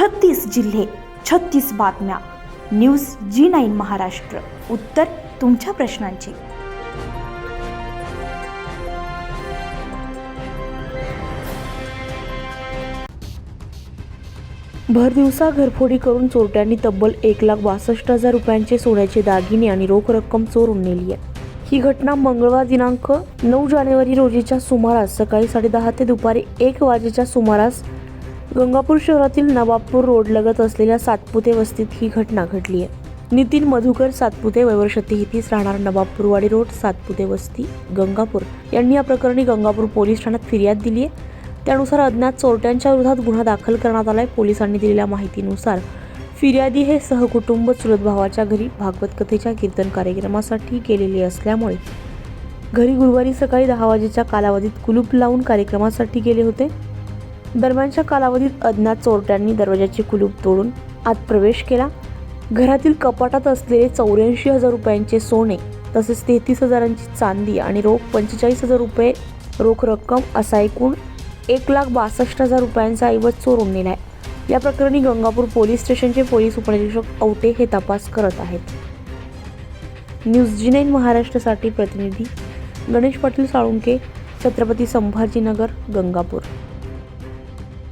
छत्तीस जिल्हे छत्तीस बातम्या. News G nine Maharashtra. उत्तर तुमच्या प्रश्नांची. भर दिवसा घरफोडी करून चोरट्यांनी तब्बल एक लाख बासष्ट हजार रुपयांचे सोन्याचे दागिने आणि रोख रक्कम चोरून नेली आहे. ही घटना मंगळवार दिनांक नऊ जानेवारी रोजीच्या सुमारास सकाळी साडेदहा ते दुपारी एक वाजेच्या सुमारास गंगापूर शहरातील नवाबपूर रोडलगत असलेल्या सातपुते वस्तीत ही घटना घडली आहे. नितीन मधुकर सातपुते वयवर्ष तेहतीस राहणार नवाबपूरवाडी रोड सातपुते वस्ती गंगापूर. यांनी या प्रकरणी गंगापूर पोलीस ठाण्यात फिर्याद दिली आहे. त्यानुसार अज्ञात चोरट्यांच्या विरोधात गुन्हा दाखल करण्यात आलाय. पोलिसांनी दिलेल्या माहितीनुसार फिर्यादी हे सहकुटुंब चुलत भावाच्या घरी भागवत कथेच्या कीर्तन कार्यक्रमासाठी गेलेले असल्यामुळे घरी गुरुवारी सकाळी दहा वाजेच्या कालावधीत कुलूप लावून कार्यक्रमासाठी गेले होते. दरम्यानच्या कालावधीत अज्ञात चोरट्यांनी दरवाजाचे कुलूप तोडून आत प्रवेश केला. घरातील कपाटात असलेले चौऱ्याऐंशी हजार रुपयांचे सोने तसेच तेहतीस हजारांची चांदी आणि रोख पंचेचाळीस हजार रुपये रोख रक्कम असा एकूण एक लाख बासष्ट हजार रुपयांचा ऐवज चोरून नेलाय. या प्रकरणी गंगापूर पोलीस स्टेशनचे पोलीस उपनिरीक्षक औटे हे तपास करत आहेत. न्यूज जी नाईन महाराष्ट्रासाठी प्रतिनिधी गणेश पाटील साळुंके छत्रपती संभाजीनगर गंगापूर.